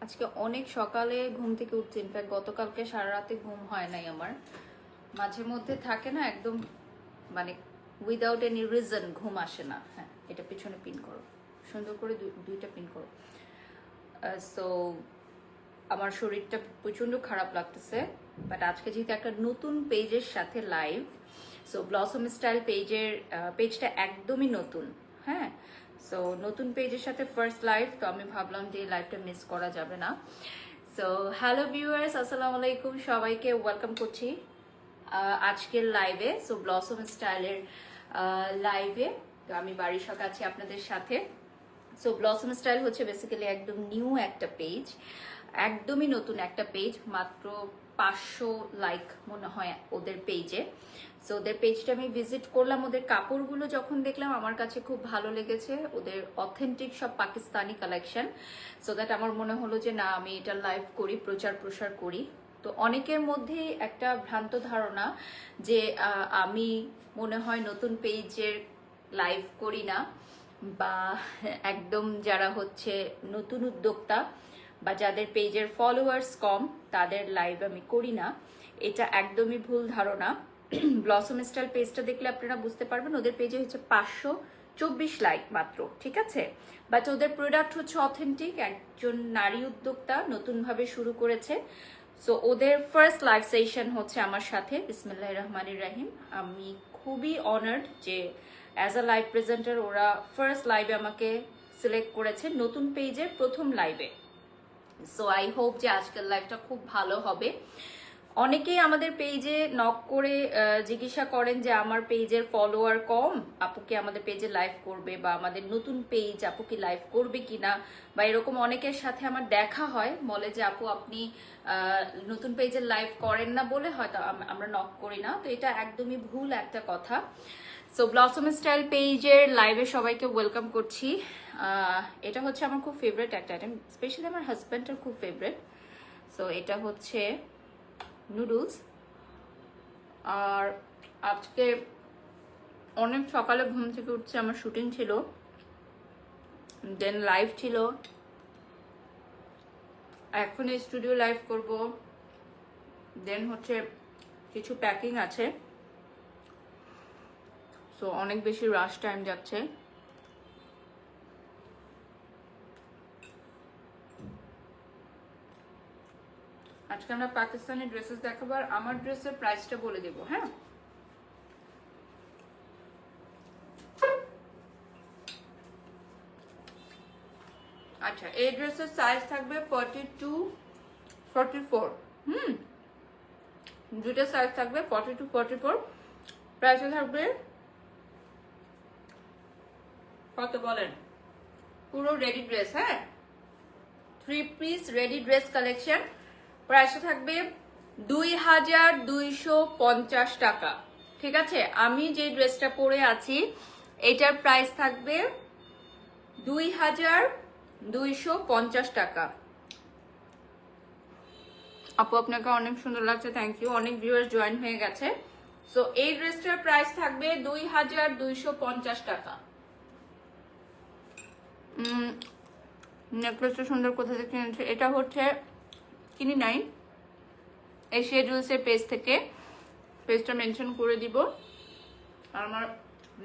আজকে অনেক সকালে ঘুম থেকে উঠছি। ইনফ্যাক্ট গতকালকে সারা রাতে ঘুম হয় নাই আমার। মাঝে মধ্যে থাকে না, একদম মানে উইদাউট এনি রিজন ঘুম আসে না। হ্যাঁ এটা পিছনে পিন করো। সুন্দর করে দুই- দুইটা পিন করো। সো আমার শরীরটা প্রচণ্ড খারাপ লাগতেছে। বাট আজকে যেহেতু একটা নতুন পেজের সাথে লাইভ সো ব্লসম স্টাইল পেজের পেজটা একদমই নতুন। হ্যাঁ সো নতুন পেজের সাথে ফার্স্ট লাইভ তো আমি ভাবলাম যে লাইভটা মিস করা যাবে না। সো হ্যালো ভিউয়ার্স আসসালামু আলাইকুম সবাইকে ওয়েলকাম করছি আজকের লাইভে সো ব্লসম স্টাইলের লাইভে তো আমি বাড়ির সঙ্গে আছি আপনাদের সাথে। সো ব্লসম স্টাইল হচ্ছে বেসিক্যালি একদম নিউ একটা পেজ একদমই নতুন একটা পেজ মাত্র পাঁচশো লাইক মনে হয় ওদের পেজে সো ওদের পেজটা আমি ভিজিট করলাম। ওদের কাপড়গুলো যখন দেখলাম, আমার কাছে খুব ভালো লেগেছে। ওদের অথেন্টিক সব পাকিস্তানি কালেকশন সো দ্যাট আমার মনে হলো যে, না, আমি এটা লাইভ করি, প্রচার প্রসার করি। তো অনেকের মধ্যেই একটা ভ্রান্ত ধারণা যে আমি মনে হয় নতুন পেজের লাইভ করি না। বা, একদম যারা হচ্ছে নতুন উদ্যোক্তা বা যাদের পেজের ফলোয়ার্স কম, তাদের লাইভ আমি করি না। এটা একদমই ভুল ধারণা। ব্লসম স্টাইল পেজটা দেখলে আপনারা বুঝতে পারবেন, ওদের পেজে হচ্ছে পাঁচশো চব্বিশ লাইক মাত্র, ঠিক আছে? বাট ওদের প্রোডাক্ট হচ্ছে অথেন্টিক একজন নারী উদ্যোক্তা নতুনভাবে শুরু করেছে। সো ওদের ফার্স্ট লাইভ সেশন হচ্ছে আমার সাথে বিসমিল্লাহ রহমানির রাহিম। আমি খুবই অনার্ড যে অ্যাজ আ লাইভ প্রেজেন্টার ওরা ফার্স্ট লাইভে আমাকে সিলেক্ট করেছে নতুন পেজের প্রথম লাইভে সো আই হোপ যে আজকের লাইভটা খুব ভালো হবে। অনেকেই আমাদের পেজে নক করে জিজ্ঞাসা করেন যে, আমার পেজের ফলোয়ার কম? আপুকে আমাদের পেজে লাইভ করবে? বা আমাদের নতুন পেজ আপু কি লাইভ করবে কিনা? বা এরকম অনেকের সাথে আমার দেখা হয়, বলে যে, আপু, আপনি নতুন পেজে লাইভ করেন না বলে হয়তো আমরা নক করি না। তো এটা একদমই ভুল একটা কথা। সো ব্লসম স্টাইল পেজের লাইভে সবাইকে ওয়েলকাম করছি। এটা হচ্ছে আমার খুব ফেভারিট একটা আইটেম স্পেশালি আমার হাজব্যান্ডের খুব ফেভারেট সো এটা হচ্ছে নুডলস আর আজকে অনেক সকালে ঘুম থেকে উঠছে, আমার শুটিং ছিল। দেন লাইভ ছিল। এখন স্টুডিও লাইভ করব। দেন হচ্ছে কিছু প্যাকিং আছে। সো অনেক বেশি রাশ টাইম যাচ্ছে। আজকে আমরা পাকিস্তানি ড্রেসেস দেখাবো আর আমার ড্রেসের প্রাইসটা বলে দেবো হ্যাঁ? আচ্ছা এই ড্রেসের সাইজ থাকবে forty two forty four hmm? দুটো সাইজ থাকবে ফর্টি টু ফর্টি ফোর প্রাইসে থাকবে কত বলেন? পুরো রেডি ড্রেস হ্যাঁ? Three piece ready dress collection প্রাইসটা থাকবে দুই হাজার দুইশো পঞ্চাশ টাকা। ঠিক আছে? আমি যে ড্রেসটা পরে আছি, এটার প্রাইস থাকবে দুই হাজার দুইশো পঞ্চাশ টাকা। আপু, আপনাকে অনেক সুন্দর লাগছে থ্যাংক ইউ অনেক ভিউয়ার্স জয়েন হয়ে গেছে। সো এই ড্রেসটার প্রাইস থাকবে দুই হাজার দুইশো পঞ্চাশ টাকা। নেকলেসটা সুন্দর কোথা থেকে কিনেছে এটা হচ্ছে কিনি নাই। এশিয়া জুয়েলসের পেজ থেকে। পেজটা মেনশন করে দিব। আর আমার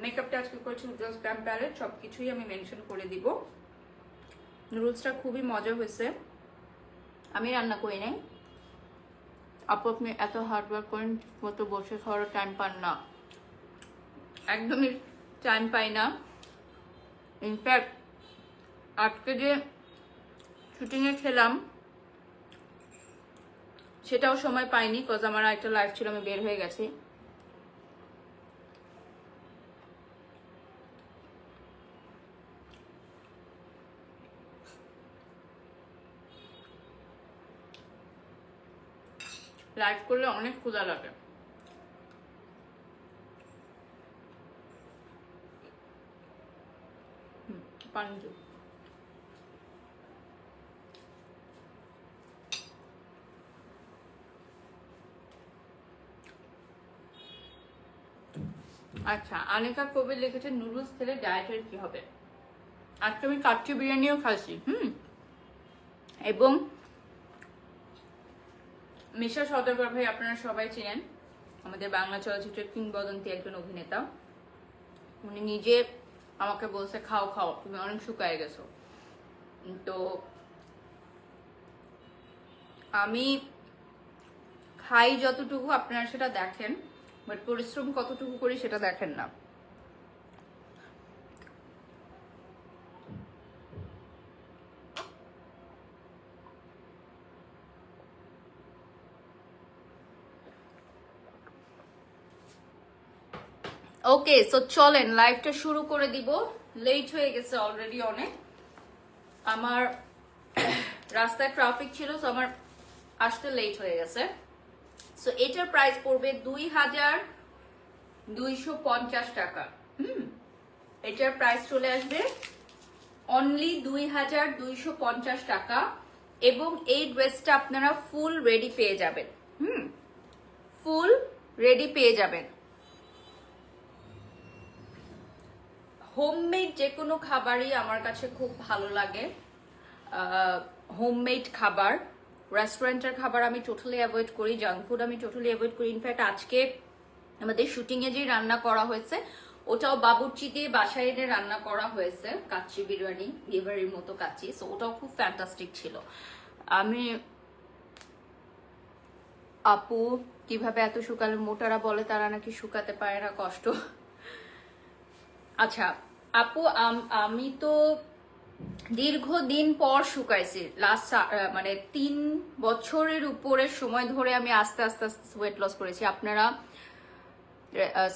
মেকআপটা আজকে করেছি উজ্জ্বল স্ট্যাম্প প্যালেট সব কিছুই আমি মেনশন করে দিব। নুডলসটা খুবই মজা হয়েছে। আমি রান্না করি নাই। আপু, আপনি এত হার্ডওয়ার্ক করেন, মতো বসে খাওয়ার টাইম পান না। একদমই টাইম পাই না। ইনফ্যাক্ট আজকে যে শুটিংয়ে খেলাম। সেটাও সময় পাইনি কজ আমার একটা লাইফ ছিল, আমি বের হয়ে গেছি। লাইভ করলে অনেক ক্ষুধা লাগে। পানি আচ্ছা আনিকা কবির লিখেছে নুডলস খেলে ডায়েটের কি হবে? আজকে আমি কাচ্চি বিরিয়ানিও খাচ্ছি, হুম? এবং মিশা সদাগর ভাই আপনারা সবাই চেনেন, আমাদের বাংলা চলচ্চিত্রের কিংবদন্তি একজন অভিনেতা। উনি নিজে আমাকে বলছে, খাও খাও, তুমি অনেক শুকায় গেছো। তো আমি খাই যতটুকু আপনারা সেটা দেখেন। বাট পরিশ্রম কতটুকু করি সেটা দেখেন না। ওকে সো চলেন লাইভটা শুরু করে দিব। লেট হয়ে গেছে অলরেডি অনেক। আমার রাস্তায় ট্রাফিক ছিল তো আমার আসতে লেট হয়ে গেছে। সো এটার প্রাইস পড়বে দুই হাজার দুইশো পঞ্চাশ টাকা। হুম? এটার প্রাইস চলে আসবে অনলি দুই হাজার দুইশো পঞ্চাশ টাকা এবং এই ড্রেসটা আপনারা ফুল রেডি পেয়ে যাবেন। হুম? ফুল রেডি পেয়ে যাবেন। হোমমেড যে কোনো খাবারই আমার কাছে খুব ভালো লাগে। হোমমেড খাবার। রেস্টুরেন্টের খাবার আমি টোটালি অ্যাভয়েড করি জাঙ্ক ফুড আমি টোটালি অ্যাভয়েড করি। ইনফ্যাক্ট আজকে আমাদের শুটিংয়ে যে রান্না করা হয়েছে, ওটাও বাবুর্চি দিয়ে বাসায় এনে রান্না করা হয়েছে, কাচ্চি বিরিয়ানি বিয়েবাড়ির মতো কাচ্চি। সো ওটাও খুব ফ্যান্টাস্টিক ছিল। আমি আপু কীভাবে এত শুকালে, মোটারা বলে তারা নাকি শুকাতে পারে না, কষ্ট। আচ্ছা আপু আমি তো দীর্ঘদিন পর শুকাইছি। লাস্ট মানে তিন বছরের উপরের সময় ধরে আমি আস্তে আস্তে আস্তে ওয়েট লস করেছি। আপনারা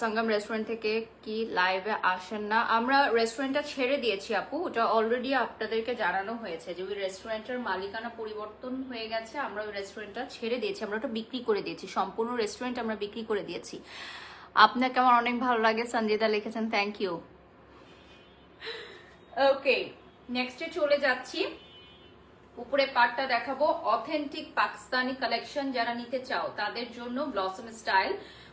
সঙ্গম রেস্টুরেন্ট থেকে কি লাইভে আসেন না? আমরা রেস্টুরেন্টটা ছেড়ে দিয়েছি, আপু। ওটা অলরেডি আপনাদেরকে জানানো হয়েছে যে ওই রেস্টুরেন্টের মালিকানা পরিবর্তন হয়ে গেছে। আমরা ওই রেস্টুরেন্টটা ছেড়ে দিয়েছি। আমরা ওটা বিক্রি করে দিয়েছি। সম্পূর্ণ রেস্টুরেন্ট আমরা বিক্রি করে দিয়েছি। আপনাকে আমার অনেক ভালো লাগে। সঞ্জিদা লিখেছেন থ্যাংক ইউ ওকে নেক্সটে চলে যাচ্ছি। উপরে পার্টটা দেখাবো। অথেন্টিক পাকিস্তানি কালেকশন যারা নিতে চাও, তাদের জন্য Blossom Style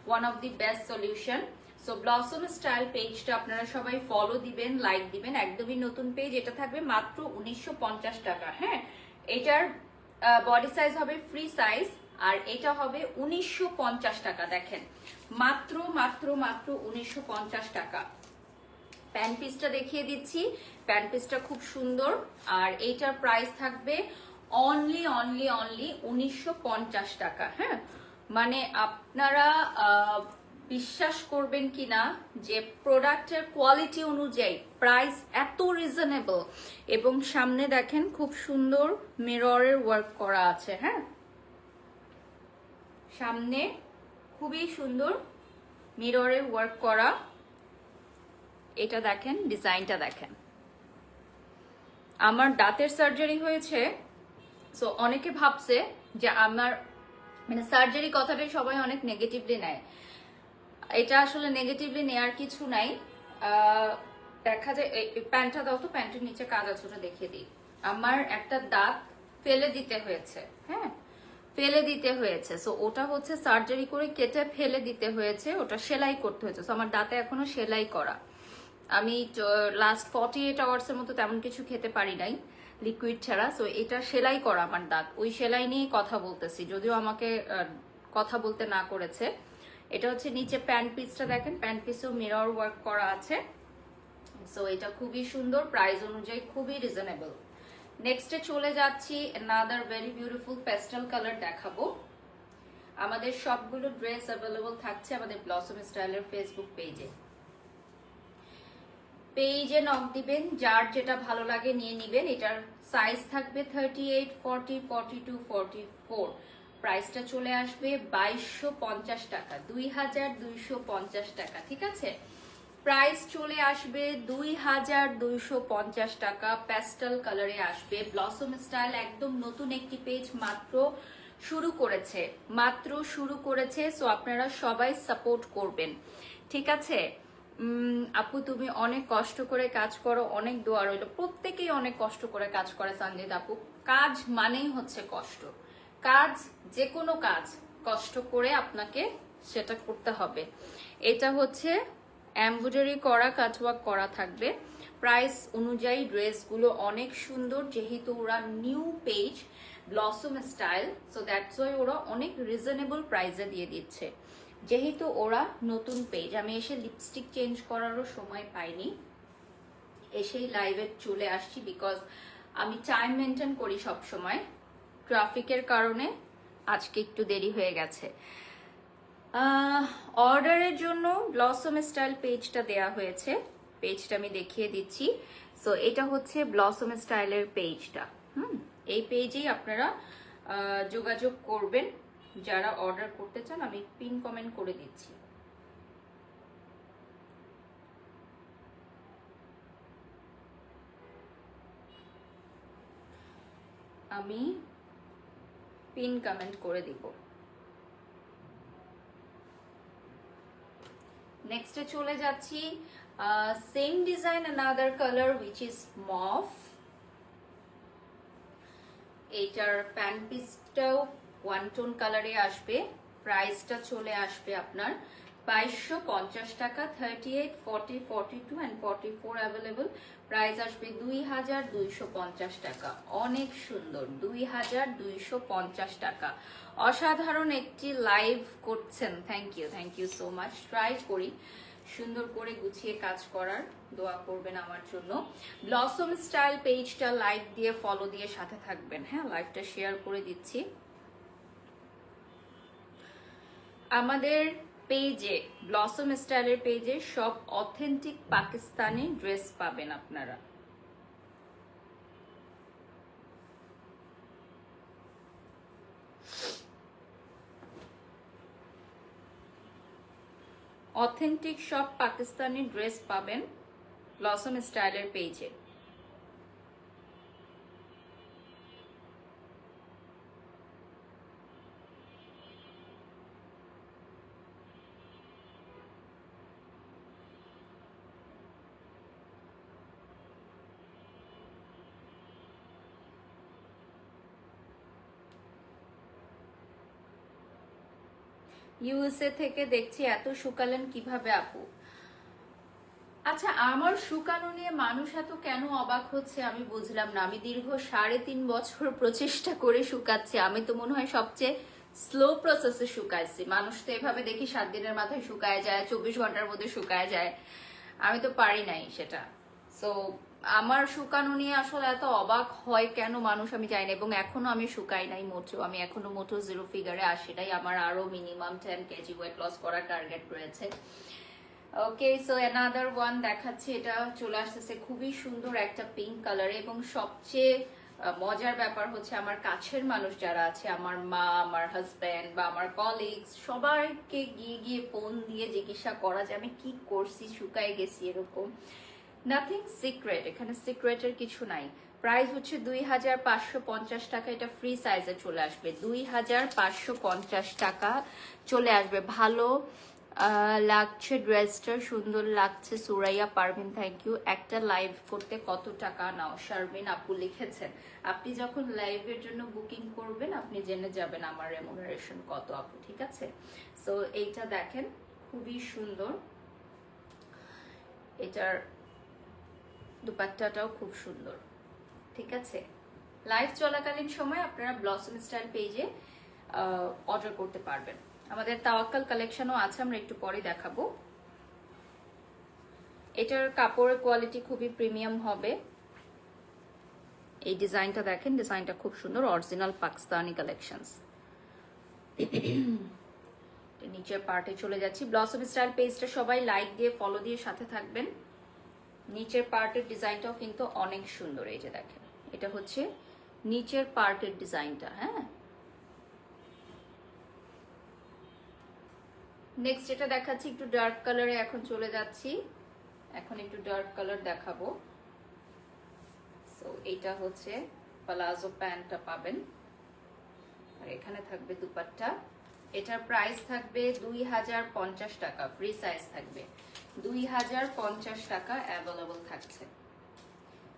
one of the best solution so Blossom Style পেজটা আপনারা সবাই ফলো দিবেন লাইক দিবেন। একদমই নতুন পেজ এটা থাকবে মাত্র উনিশশো পঞ্চাশ টাকা হ্যাঁ? এটার বডি সাইজ হবে ফ্রি সাইজ আর এটা হবে উনিশশো পঞ্চাশ টাকা, দেখেন। মাত্র মাত্র মাত্র উনিশশো পঞ্চাশ টাকা। প্যান পিসটা দেখিয়ে দিচ্ছি। প্যান পিসটা খুব সুন্দর। আর এইটার প্রাইস থাকবে অনলি অনলি অনলি উনিশশো পঞ্চাশ টাকা হ্যাঁ? মানে আপনারা বিশ্বাস করবেন কিনা যে প্রোডাক্টের কোয়ালিটি অনুযায়ী প্রাইস এত রিজনেবল এবং সামনে দেখেন খুব সুন্দর মিররের ওয়ার্ক করা আছে হ্যাঁ? সামনে খুবই সুন্দর মিররের ওয়ার্ক করা এটা দেখেন, ডিজাইনটা দেখেন। আমার দাঁতের সার্জারি হয়েছে সো অনেকে ভাবছে যে আমার মানে সার্জারি কথাটাই সবাই অনেক নেগেটিভলি নেয়। এটা আসলে নেগেটিভলি নেয়ার কিছু নাই। দেখা যায় প্যান্টটা দাও তো, প্যান্টের নিচে কাজ আছে দেখিয়ে দিই। আমার একটা দাঁত ফেলে দিতে হয়েছে হ্যাঁ? ফেলে দিতে হয়েছে সো ওটা হচ্ছে সার্জারি করে কেটে ফেলে দিতে হয়েছে, ওটা সেলাই করতে হয়েছে। সো আমার দাঁতে এখনও সেলাই করা। আমি লাস্ট ফর্টি এইট আওয়ার্সের মতো তেমন কিছু খেতে পারি নাই লিকুইড ছাড়া। সো এটা সেলাই করা আমার দাঁত ওই সেলাই নিয়েই কথা বলতেছি। যদিও আমাকে কথা বলতে না করেছে। এটা হচ্ছে নিচে প্যান্ট পিসটা দেখেন। প্যান্ট পিসেও মিরর ওয়ার্ক করা আছে। সো এটা খুবই সুন্দর। প্রাইস অনুযায়ী খুবই রিজনেবল নেক্সটে চলে যাচ্ছি। Another very beautiful pastel colour দেখাবো। আমাদের সবগুলো ড্রেস অ্যাভেলেবল থাকছে আমাদের ব্লসম স্টাইলের ফেসবুক পেজে পেজে নক দিবেন, যার যেটা ভালো লাগে নিয়ে নিবেন, এটার সাইজ থাকবে thirty eight forty forty two forty four প্রাইসটা চলে আসবে বাইশশো পঞ্চাশ টাকা, দুই হাজার দুইশো পঞ্চাশ টাকা, ঠিক আছে? প্রাইস চলে আসবে দুই হাজার দুইশো পঞ্চাশ টাকা প্যাস্টেল কালারে আসবে। ব্লসম স্টাইল একদম নতুন একটি পেজ মাত্র শুরু করেছে, মাত্র শুরু করেছে সো আপনারা সবাই সাপোর্ট করবেন, ঠিক আছে? আপু, তুমি অনেক কষ্ট করে কাজ করো, অনেক দোয়া রইল। প্রত্যেকেই অনেক কষ্ট করে কাজ করে, সঞ্জিত আপু। কাজ মানেই হচ্ছে কষ্ট। কাজ যে কোনো কাজ, কষ্ট করে আপনাকে সেটা করতে হবে। এটা হচ্ছে এমব্রয়ডারি করা কাজওয়ার্ক করা থাকবে। প্রাইস অনুযায়ী ড্রেসগুলো অনেক সুন্দর, যেহেতু ওরা new page, Blossom Style so that's why ওরা অনেক রিজনেবল প্রাইসে দিয়ে দিচ্ছে। যেহেতু ওরা নতুন পেজ আমি এসে লিপস্টিক চেঞ্জ করারও সময় পাইনি। এসেই লাইভে চলে আসছি বিকজ আমি টাইম মেনটেন করি সব সময় ট্রাফিকের কারণে আজকে একটু দেরি হয়ে গেছে। অর্ডারের জন্য ব্লসম স্টাইল পেজটা দেয়া হয়েছে। পেজটা আমি দেখিয়ে দিচ্ছি। সো এটা হচ্ছে ব্লসম স্টাইলের পেজটা হুম, এই পেজেই আপনারা যোগাযোগ করবেন। যারা অর্ডার করতে চান, আমি পিন কমেন্ট করে দিচ্ছি। আমি পিন কমেন্ট করে দিব। নেক্সটে চলে যাচ্ছি same design another colour which is mauve এইটার প্যান্ট পিসটাও ওয়ান টোন কালারে আসবে। প্রাইসটা চলে আসবে আপনার বাইশশো পঞ্চাশ টাকা thirty eight forty forty two and forty four available price আসবে দুই হাজার দুইশো পঞ্চাশ টাকা। অনেক সুন্দর, দুই হাজার দুইশো পঞ্চাশ টাকা। অসাধারণ একটি লাইভ করছেন। Thank you thank you so much try করি। সুন্দর করে গুছিয়ে কাজ করার দোয়া করবেন আমার জন্য। ব্লসম স্টাইল পেজটা লাইক দিয়ে ফলো দিয়ে সাথে থাকবেন। হ্যাঁ লাইভটা শেয়ার করে দিচ্ছি। আমাদের পেজে ব্লসম স্টাইলের পেজে সব অথেন্টিক পাকিস্তানি ড্রেস পাবেন আপনারা। অথেন্টিক সব পাকিস্তানি ড্রেস পাবেন ব্লসম স্টাইলের পেজে ইউএসএ থেকে দেখছি এত শুকালেন কীভাবে আপু? আচ্ছা আমার শুকানো নিয়ে মানুষ এত কেন অবাক হচ্ছে আমি বুঝলাম না। আমি দীর্ঘ সাড়ে তিন বছর প্রচেষ্টা করে শুকাচ্ছি। আমি তো মনে হয় সবচেয়ে স্লো প্রসেসে শুকাইছি। মানুষ তো এভাবে দেখি সাত দিনের মাথায় শুকায় যায়, চব্বিশ ঘণ্টার মধ্যে শুকায় যায়। আমি তো পারি নাই সেটা। সো আমার শুকানো নিয়ে আসলে এত অবাক হয় কেন মানুষ আমি জানি না, এবং এখনও আমি শুকাই নাই মোটো আমি এখনও মোটো জিরো ফিগারে আসিটাই আমার আরও minimum ten kg weight loss করার টার্গেট রয়েছে। ওকে সো অ্যানাদার ওয়ান দেখাচ্ছে, এটা চলে আসতেছে খুবই সুন্দর একটা পিঙ্ক কালার এবং সবচেয়ে মজার ব্যাপার হচ্ছে আমার কাছের মানুষ যারা আছে, আমার মা, আমার হাজব্যান্ড বা আমার কলিগস সবাইকে গিয়ে গিয়ে ফোন দিয়ে জিজ্ঞাসা করা যে আমি কি করছি, শুকায় গেছি এরকম। নাথিং সিক্রেট এখানে সিক্রেটের কিছু নাই। প্রাইস হচ্ছে দুই হাজার পাঁচশো পঞ্চাশ টাকা, এটা ফ্রি সাইজে চলে আসবে। দুই হাজার পাঁচশো পঞ্চাশ টাকা চলে আসবে। ভালো লাগছে ড্রেসটা সুন্দর লাগছে। সুরাইয়া পারভিন থ্যাংক ইউ একটা লাইভ করতে কত টাকা নাও? শারমিন আপু লিখেছেন, আপনি যখন লাইভের জন্য বুকিং করবেন, আপনি জেনে যাবেন আমার রেমুনারেশন কত আপু, ঠিক আছে? সো এইটা দেখেন, খুবই সুন্দর। এটার দুপাট্টাটাও খুব সুন্দর। ঠিক আছে? লাইভ চলাকালীন সময় আপনারা ব্লসম স্টাইল পেজে অর্ডার করতে পারবেন। আমাদের তাওয়াক্কাল কালেকশনও আছে, আমরা একটু পরে দেখাবো। এটার কাপড়ের কোয়ালিটি খুবই প্রিমিয়াম হবে। এই ডিজাইনটা দেখেন ডিজাইনটা খুব সুন্দর অরিজিনাল পাকিস্তানি কালেকশনস নিচের পার্টে চলে যাচ্ছি। ব্লসম স্টাইল পেজটা সবাই লাইক দিয়ে ফলো দিয়ে সাথে থাকবেন। নিচের পার্টের ডিজাইনটাও কিন্তু অনেক সুন্দর, এই যে দেখেন। এটা হচ্ছে নিচের পার্টের ডিজাইনটা হ্যাঁ? নেক্সট যেটা দেখাচ্ছি, একটু ডার্ক কালারে এখন চলে যাচ্ছি। এখন একটু ডার্ক কালার দেখাবো। এইটা হচ্ছে প্লাজো প্যান্টটা পাবেন। আর এখানে থাকবে দুপাট্টা। এটার প্রাইস থাকবে দুই হাজার পঞ্চাশ টাকা ফ্রি সাইজ থাকবে। দুই হাজার পঞ্চাশ টাকা অ্যাভেলেবল থাকছে।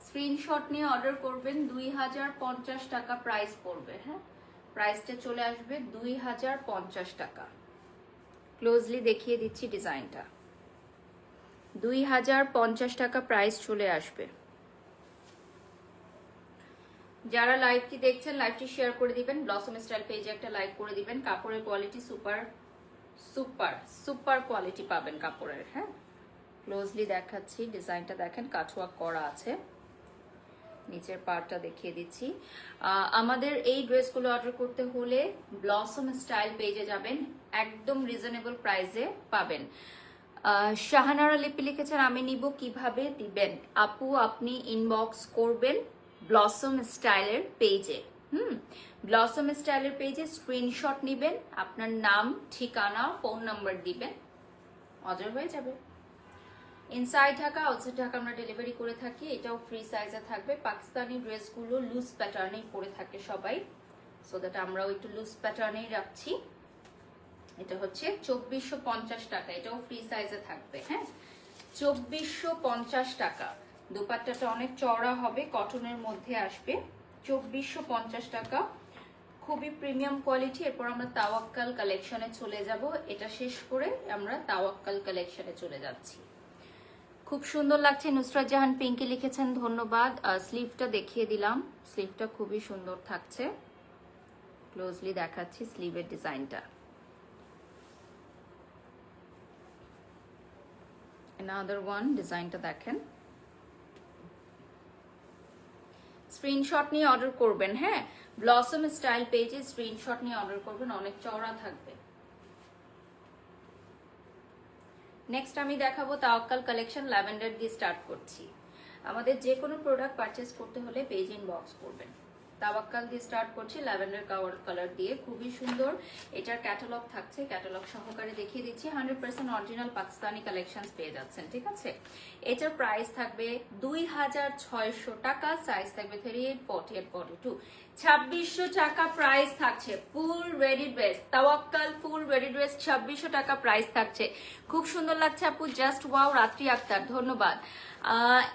স্ক্রিনশট নিয়ে অর্ডার করবেন, দুই হাজার পঞ্চাশ টাকা প্রাইস পড়বে হ্যাঁ? প্রাইসটা চলে আসবে দুই হাজার পঞ্চাশ টাকা। ক্লোজলি দেখিয়ে দিচ্ছি ডিজাইনটা দুই হাজার পঞ্চাশ টাকা প্রাইস চলে আসবে। যারা লাইভটি দেখছেন লাইভটি শেয়ার করে দিবেন ব্লসম স্টাইল পেজে একটা লাইক করে দিবেন, কাপড়ের quality super super super quality পাবেন কাপড়ের হ্যাঁ? ক্লোজলি দেখাচ্ছি ডিজাইনটা দেখেন কাঠোয়া করা আছে। নিচের পার্টটা দেখিয়ে দিচ্ছি। আমাদের এই ড্রেসগুলো অর্ডার করতে হলে ব্লসম স্টাইল পেজে যাবেন, একদম রিজনেবল প্রাইসে পাবেন। শাহানারা লিপি লিখেছেন, আমি নিব কীভাবে? দিবেন। আপু, আপনি ইনবক্স করবেন ব্লসম স্টাইলের পেজে হুম? ব্লসম স্টাইলের পেজে স্ক্রিনশট নেবেন, আপনার নাম, ঠিকানা ফোন নাম্বার দিবেন অর্ডার হয়ে যাবে। ইনসাইড ঢাকা আউটসাইড ঢাকা আমরা ডেলিভারি করে থাকি, এটাও ফ্রি সাইজে থাকবে। পাকিস্তানি ড্রেসগুলো লুজ প্যাটার্নেই পরে থাকে সবাই সো দ্যাট আমরাও একটু লুজ প্যাটার্নেই রাখছি। এটা হচ্ছে চব্বিশশো টাকা, এটাও ফ্রি সাইজে থাকবে হ্যাঁ? চব্বিশশো টাকা। দুপাট্টাটা অনেক চওড়া হবে কটনের মধ্যে আসবে। চব্বিশশো পঞ্চাশ টাকা। খুবই প্রিমিয়াম কোয়ালিটি এরপর আমরা তাওয়াক্কাল কালেকশনে চলে যাব। এটা শেষ করে আমরা তাওয়াক্কাল কালেকশনে চলে যাচ্ছি। খুব সুন্দর লাগছে। নুসরাত জাহান পিঙ্কি লিখেছেন, ধন্যবাদ। স্লিভটা দেখিয়ে দিলাম। স্লিভটা খুবই সুন্দর থাকছে। ক্লোজলি দেখাচ্ছি স্লিভের ডিজাইনটা another one ডিজাইনটা দেখেন। স্ক্রিনশট নিয়ে অর্ডার করবেন হ্যাঁ? ব্লসম স্টাইল পেজে স্ক্রিনশট নিয়ে অর্ডার করবেন, অনেক চওড়া থাকবে। নেক্সট আমি দেখাবো তাওয়াক্কাল কালেকশন ল্যাভেন্ডার দিয়ে স্টার্ট করছি। আমাদের যে কোনো প্রোডাক্ট পারচেস করতে হলে পেজ ইনবক্স করবেন। তাওয়াক্কাল দিয়ে স্টার্ট করছি, ল্যাভেন্ডার কাওয়ার কালার দিয়ে। খুবই সুন্দর। এটার ক্যাটালগ থাকছে ক্যাটালগ সহকারে দেখিয়ে দিচ্ছি। Hundred percent original Pakistani collection পেয়ে যাচ্ছেন, ঠিক আছে? এটার প্রাইস থাকবে দুই হাজার ছয়শো টাকা সাইজ থাকবে three eight forty eight forty two ছাব্বিশশো টাকা প্রাইস থাকছে full ready dress Tawakkal full ready dress ছাব্বিশশো টাকা প্রাইস থাকছে। খুব সুন্দর লাগছে আপু জাস্ট ওয়াও রাত্রি আক্তার ধন্যবাদ।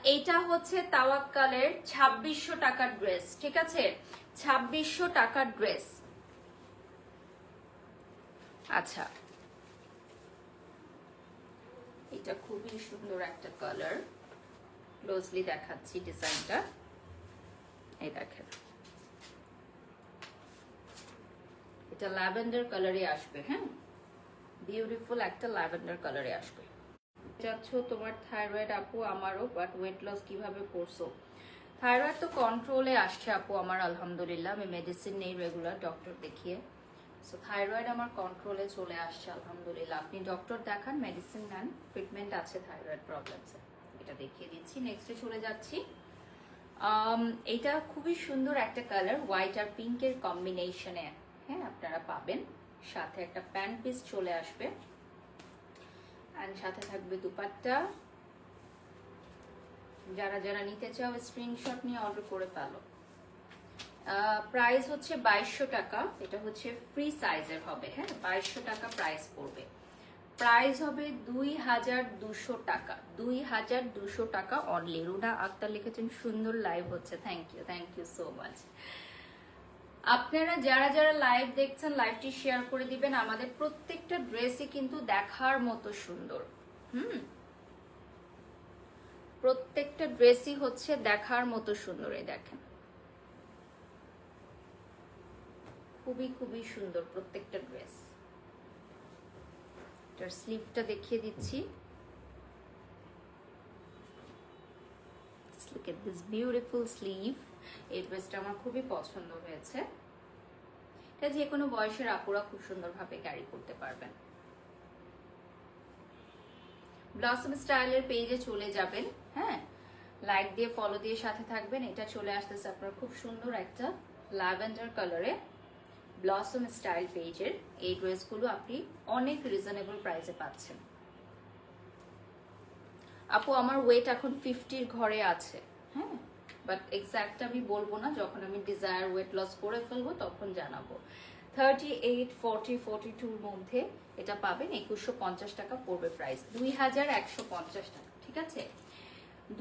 এইটা হচ্ছে তাওয়াক্কালের ছাব্বিশশো টাকার ড্রেস, ঠিক আছে? ছাব্বিশশো টাকার ড্রেস। আচ্ছা। এটা খুবই সুন্দর একটা কালার। ক্লোজলি দেখাচ্ছি ডিজাইনটা। এই দেখেন। এটা ল্যাভেন্ডার কালারে আসবে হ্যাঁ? বিউটিফুল একটা ল্যাভেন্ডার কালারে আসবে। যাচ্ছ তোমার থাইরয়েড আপু আমারও বাট ওয়েট লস কীভাবে করছ? থাইরয়েড তো কন্ট্রোলে আসছে আপু আমার, আলহামদুলিল্লাহ। আমি মেডিসিন নেই রেগুলার ডক্টর দেখিয়ে। সো থাইরয়েড আমার কন্ট্রোলে চলে আসছে, আলহামদুলিল্লাহ। আপনি ডক্টর দেখান মেডিসিন নেন। ট্রিটমেন্ট আছে থাইরয়েড প্রবলেমসে এটা দেখিয়ে দিচ্ছি নেক্সটে চলে যাচ্ছি। এটা খুবই সুন্দর একটা কালার হোয়াইট আর পিঙ্কের কম্বিনেশনে হ্যাঁ আপনারা পাবেন। সাথে একটা প্যান্ট পিস চলে আসবে। অ্যান্ড সাথে থাকবে দুপাট্টা। যারা যারা নিতে চাও স্ক্রিনশট নিয়ে অর্ডার করে ফেলো। প্রাইস হচ্ছে বাইশশো টাকা। এটা হচ্ছে ফ্রি সাইজের হবে হ্যাঁ? বাইশশো টাকা প্রাইস পড়বে। প্রাইস হবে দুই হাজার দুশো টাকা। দুই হাজার দুশো টাকা অনলি রুনা আক্তার লিখেছেন, সুন্দর লাইভ হচ্ছে। Thank you thank you so much আপনারা যারা যারা লাইভ দেখছেন লাইভটি শেয়ার করে দিবেন। আমাদের প্রত্যেকটা ড্রেসই কিন্তু দেখার মতো সুন্দর। হুম? প্রত্যেকটা ড্রেসই হচ্ছে দেখার মতো সুন্দর, এই দেখেন। খুবই খুবই সুন্দর প্রত্যেকটা ড্রেস এটার স্লিভটা দেখিয়ে দিচ্ছি। Look at this beautiful sleeve এই ড্রেসটা আমার খুবই পছন্দ হয়েছে। এটা যে কোনো বয়সের আপুরা খুব সুন্দরভাবে ক্যারি করতে পারবেন। ব্লসম স্টাইলের পেজে চলে যাবেন হ্যাঁ? লাইক দিয়ে ফলো দিয়ে সাথে থাকবেন। এটা চলে আসতেছে আপনার খুব সুন্দর একটা ল্যাভেন্ডার কালারে ব্লসম স্টাইল পেজের এই ড্রেসগুলো আপনি অনেক রিজনেবল প্রাইসে পাচ্ছেন। আপু, আমার ওয়েট এখন ফিফটির ঘরে আছে হ্যাঁ? বাট এক্স্যাক্ট আমি বলব না, যখন আমি ডিজায়ার ওয়েট লস করে ফেলব, তখন জানাব। থার্টি এইট ফোরটি ফোরটি টুর মধ্যে এটা পাবেন, একুশশো পঞ্চাশ টাকা পড়বে প্রাইস দুই হাজার একশো পঞ্চাশ টাকা, ঠিক আছে?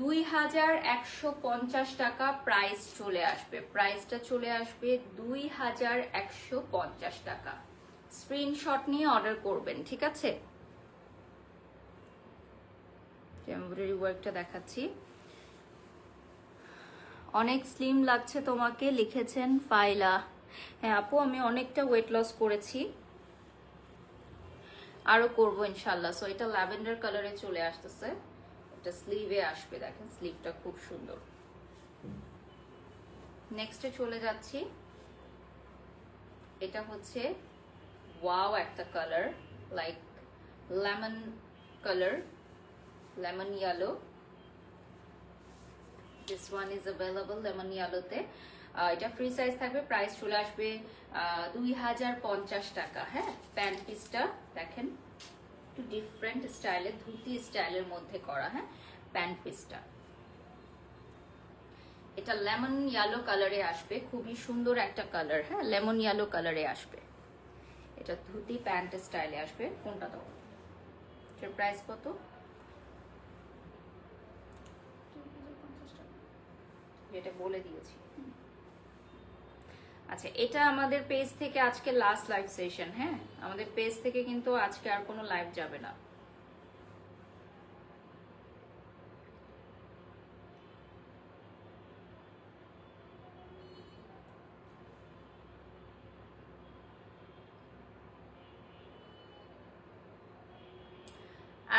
দুই হাজার একশো পঞ্চাশ টাকা প্রাইস চলে আসবে। প্রাইসটা চলে আসবে দুই হাজার একশো পঞ্চাশ টাকা। স্ক্রিনশট নিয়ে অর্ডার করবেন, ঠিক আছে? এমব্রয়ডারি ওয়ার্কটা দেখাচ্ছি। অনেক স্লিম লাগছে তোমাকে, লিখেছেন ফাইলা। হ্যাঁ আপু, আমি অনেকটা ওয়েট লস করেছি। আরও করব ইনশাল্লাহ সো এটা ল্যাভেন্ডার কালারে চলে আসতেছে। এটা স্লিভে আসবে, দেখেন স্লিভটা খুব সুন্দর। নেক্সটে চলে যাচ্ছি। এটা হচ্ছে ওয়াও একটা colour like lemon colour lemon yellow this one is available lemon ইয়েলোতে এটা ফ্রি সাইজ থাকবে প্রাইস চলে আসবে দুই হাজার পঞ্চাশ টাকা হ্যাঁ? প্যান্ট পিসটা দেখেন, একটু ডিফারেন্ট স্টাইলের ধুতি স্টাইলের মধ্যে করা হ্যাঁ? প্যান্ট পিসটা এটা লেমন ইয়েলো কালারে আসবে, খুবই সুন্দর একটা কালার হ্যাঁ? লেমন ইয়েলো কালারে আসবে। এটা ধুতি প্যান্ট স্টাইলে আসবে, কোনটা দাও প্রাইস কত? যেটা বলে দিয়েছি। আচ্ছা এটা আমাদের পেজ থেকে আজকে লাস্ট লাইভ সেশন হ্যাঁ? আমাদের পেজ থেকে কিন্তু আজকে আর কোনো লাইভ যাবে না।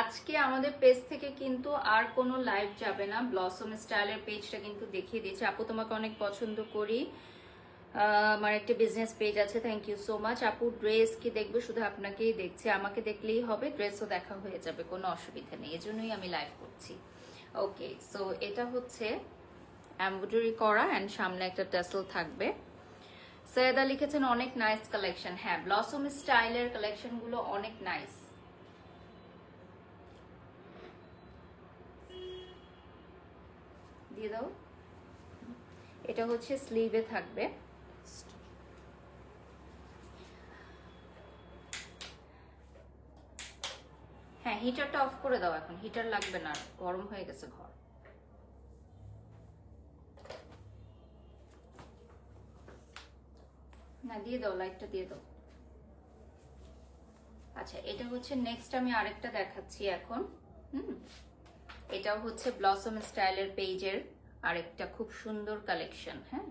আজকে আমাদের পেজ থেকে কিন্তু আর কোনো লাইভ যাবে না। ব্লসম স্টাইলের পেজটা কিন্তু দেখিয়ে দিয়েছি। আপু তোমাকে অনেক পছন্দ করি। আমার একটা বিজনেস পেজ আছে থ্যাংক ইউ সো মাচ আপু ড্রেস কি দেখব? শুধু আপনাকেই দেখছি। আমাকে দেখলেই হবে ড্রেসও দেখা হয়ে যাবে, কোনো অসুবিধা নেই। এজন্যই আমি লাইভ করছি। ওকে সো এটা হচ্ছে এমব্রয়ডারি করা অ্যান্ড সামনে একটা টেসল থাকবে। সৈয়দা লিখেছেন, অনেক নাইস কালেকশন হ্যাঁ ব্লসম স্টাইলের কালেকশনগুলো অনেক নাইস দিয়ে দাও। এটা হচ্ছে স্লিভে থাকবে। হ্যাঁ হিটারটা অফ করে দাও এখন। হিটার লাগবে না, গরম হয়ে গেছে ঘর। না, দিয়ে দাও লাইটটা দিয়ে দাও। আচ্ছা এটা হচ্ছে নেক্সট আমি আরেকটা দেখাচ্ছি এখন। হুম? এটাও হচ্ছে ব্লসম স্টাইলের পেজের আরেকটা খুব সুন্দর কালেকশন হ্যাঁ?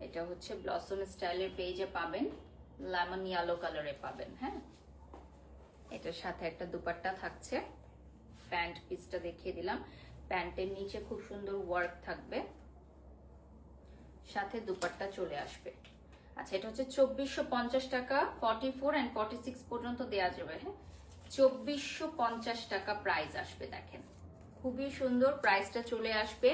এটা হচ্ছে ব্লসম স্টাইলের পেজে পাবেন লেমন ইয়েলো কালারে পাবেন হ্যাঁ? এটার সাথে একটা দুপাট্টা থাকছে, প্যান্ট পিসটা দেখিয়ে দিলাম। প্যান্টের নিচে খুব সুন্দর ওয়ার্ক থাকবে। সাথে দুপাট্টা চলে আসবে। আচ্ছা এটা হচ্ছে চব্বিশশো পঞ্চাশ টাকা forty four and forty six পর্যন্ত দেওয়া যাবে হ্যাঁ? চব্বিশশো পঞ্চাশ টাকা প্রাইস আসবে, দেখেন। খুবই সুন্দর প্রাইসটা চলে আসবে।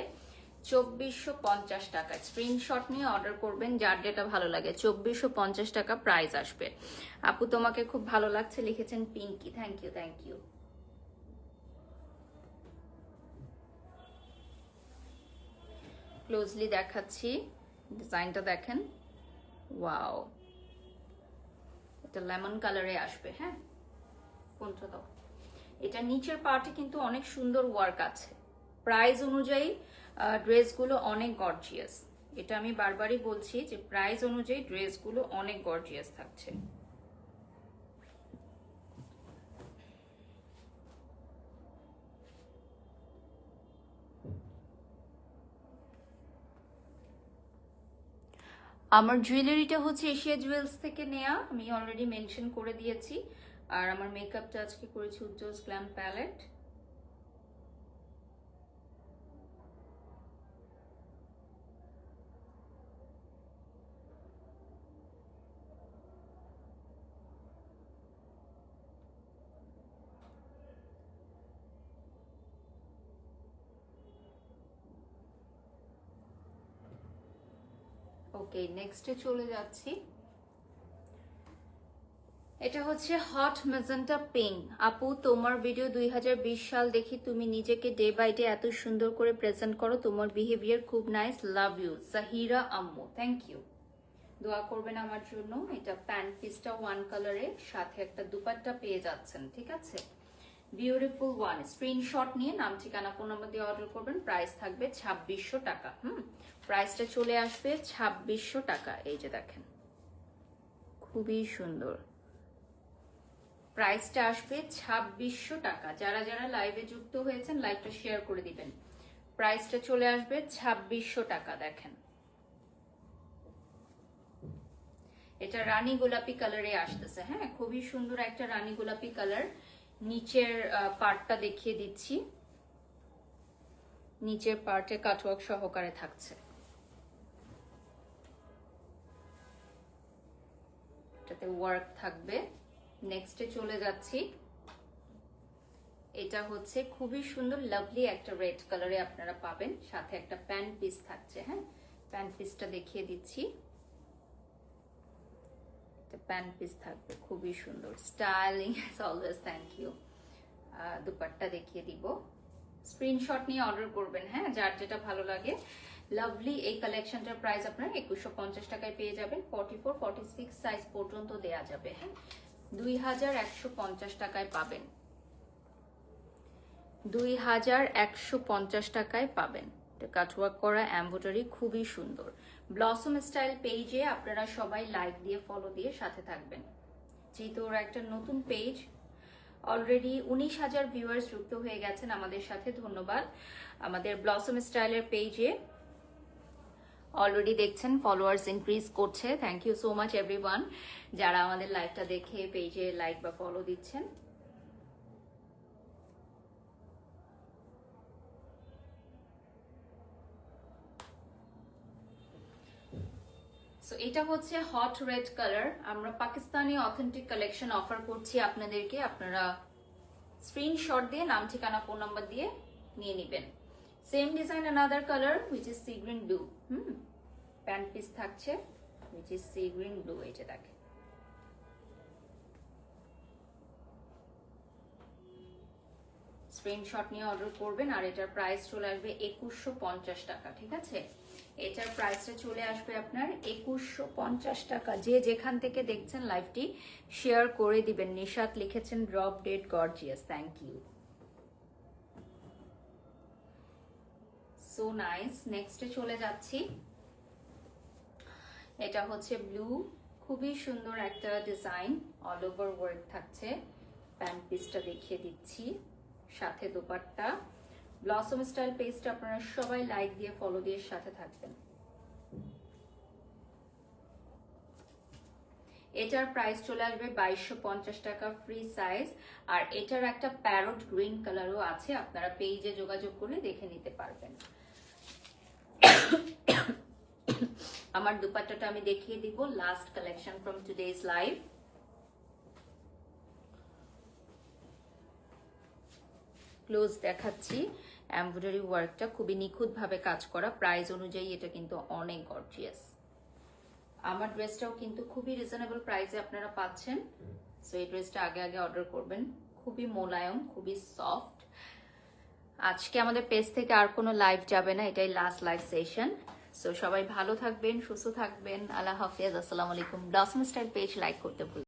চব্বিশশো পঞ্চাশ টাকা স্ক্রিনশট নিয়ে অর্ডার করবেন, যার যেটা ভালো লাগে। চব্বিশশো পঞ্চাশ টাকা প্রাইস আসবে। আপু, তোমাকে খুব ভালো লাগছে, লিখেছেন Pinky. Thank you thank you closely দেখাচ্ছি। ডিজাইনটা দেখেন। ওয়াও এটা লেমন কালারে আসবে হ্যাঁ? কোনটা দাও? এটা নিচের পার্টে কিন্তু অনেক সুন্দর ওয়ার্ক আছে। প্রাইস অনুযায়ী ড্রেসগুলো অনেক গর্জিয়াস এটা আমি বারবারই বলছি যে প্রাইস অনুযায়ী ড্রেসগুলো অনেক গর্জিয়াস থাকছে। আমার জুয়েলারিটা হচ্ছে এশিয়া জুয়েলস থেকে নেয়া। আমি অলরেডি মেনশন করে দিয়েছি। আর আমার মেকআপটা আজকে করেছি উজ্জ্বল গ্ল্যাম প্যালেট ওকে নেক্সটে চলে যাচ্ছি। এটা হচ্ছে হট মেজেন্টা পিঙ্ক আপু, তোমার ভিডিও দুই সাল দেখি তুমি নিজেকে ডে বাই ডে এত সুন্দর করে প্রেজেন্ট করো, তোমার বিহেভিয়ার খুব নাইস লাভ ইউ সাহিরা আম্মু থ্যাংক ইউ দোয়া করবেন আমার জন্য, এটা প্যান্ট পিসটা ওয়ান কালারের সাথে একটা দুপাট্টা পেয়ে যাচ্ছেন, ঠিক আছে? বিউটিফুল ওয়ান স্ক্রিনশট নিয়ে নাম, ঠিকানা ফোন নাম্বার দিয়ে অর্ডার করবেন প্রাইস থাকবে ছাব্বিশশো টাকা, হুম? প্রাইসটা চলে আসবে ছাব্বিশশো টাকা। এই যে দেখেন, খুবই সুন্দর। প্রাইসটা আসবে ছাব্বিশশো টাকা। যারা যারা লাইভে যুক্ত হয়েছেন লাইভটা শেয়ার করে দিবেন। প্রাইসটা চলে আসবে ছাব্বিশশো টাকা, দেখেন। এটা রানী গোলাপি কালারে আসতেছে। হ্যাঁ খুবই সুন্দর একটা রানী গোলাপি কালার নিচের পার্টটা দেখিয়ে দিচ্ছি। নিচের পার্টে কাটওয়ার্ক সহকারে থাকছে। এটাতে ওয়ার্ক থাকবে। নেক্সটে চলে যাচ্ছি। এটা হচ্ছে খুবই সুন্দর লাভলি একটা রেড কালারে আপনারা পাবেন। সাথে একটা প্যান্ট পিস থাকছে হ্যাঁ? প্যান্ট পিসটা দেখিয়ে দিচ্ছি। প্যান্ট পিস থাকবে, খুবই সুন্দর। Styling always thank you dupatta দেখিয়ে দিব। স্ক্রিনশট নিয়ে অর্ডার করবেন হ্যাঁ? যার যেটা ভালো লাগে। লাভলি এই কালেকশনটার প্রাইস আপনারা একুশশো পঞ্চাশ টাকায় পেয়ে যাবেন। Forty four forty six size পর্যন্ত দেয়া যাবে হ্যাঁ? দুই হাজার একশো পঞ্চাশ টাকায় পাবেন। দুই হাজার একশো পঞ্চাশ টাকায় পাবেন। কাটওয়ার্ক করা এম্ব্রয়ডারি খুবই সুন্দর। ব্লসম স্টাইল পেজে আপনারা সবাই লাইক দিয়ে ফলো দিয়ে সাথে থাকবেন। যেহেতু ওরা একটা নতুন পেজ অলরেডি উনিশ হাজার ভিউয়ার্স যুক্ত হয়ে গেছেন আমাদের সাথে, ধন্যবাদ। আমাদের ব্লসম স্টাইলের পেজে অলরেডি দেখছেন ফলোয়ার্স ইনক্রিজ করছে। Thank you so much everyone যারা আমাদের লাইভটা দেখে পেজে লাইক বা ফলো দিচ্ছেন। সো এটা হচ্ছে হট রেড কালার আমরা পাকিস্তানি অথেন্টিক কালেকশন অফার করছি আপনাদেরকে। আপনারা স্ক্রিনশট দিয়ে, নাম, ঠিকানা ফোন নাম্বার দিয়ে নিয়ে নেবেন। Same design another colour which is sea green blue hmm pant piece থাকছে which is sea green blue এই যে দেখেন। স্ক্রিনশট নিয়ে অর্ডার করবেন, আর এটার প্রাইস চলে আসবে একুশশো পঞ্চাশ টাকা, ঠিক আছে? এটার প্রাইসটা চলে আসবে আপনার একুশশো পঞ্চাশ টাকা। যে যেখান থেকে দেখছেন লাইভটি শেয়ার করে দিবেন। নিশাত লিখেছেন drop dead gorgeous thank you so nice নেক্সটে চলে যাচ্ছি। এটা হচ্ছে ব্লু খুবই সুন্দর একটা ডিজাইন অল ওভার ওয়ার্ক থাকছে। প্যান্ট পিসটা দেখিয়ে দিচ্ছি। সাথে দোপাট্টা। ব্লসম স্টাইল পেজটা আপনারা সবাই লাইক দিয়ে ফলো দিয়ে সাথে থাকবেন। এটার প্রাইস চলে আসবে বাইশশো টাকা ফ্রি সাইজ আর এটার একটা প্যারট গ্রিন কালারও আছে। আপনারা পেজে যোগাযোগ করে দেখে নিতে পারবেন। আমার দুপাট্টাটা আমি দেখিয়ে দিব last collection from today's live close দেখাচ্ছি। এমব্রয়ডারি ওয়ার্কটা খুবই নিখুঁতভাবে কাজ করা। প্রাইস অনুযায়ী এটা কিন্তু অনেক গর্জিয়াস আমার ড্রেসটাও কিন্তু খুবই রিজনেবল প্রাইসে আপনারা পাচ্ছেন। সো এই ড্রেসটা আগে আগে অর্ডার করবেন। খুবই মোলায়ম, খুবই সফট আজকে আমাদের পেজ থেকে আর কোনো লাইভ যাবে না, এটাই লাস্ট লাইভ সেশন সো সবাই ভালো থাকবেন, সুস্থ থাকবেন, আল্লাহ হাফিজ, আসসালামু আলাইকুম। ব্লসম স্টাইল পেজ লাইক করতে ভুল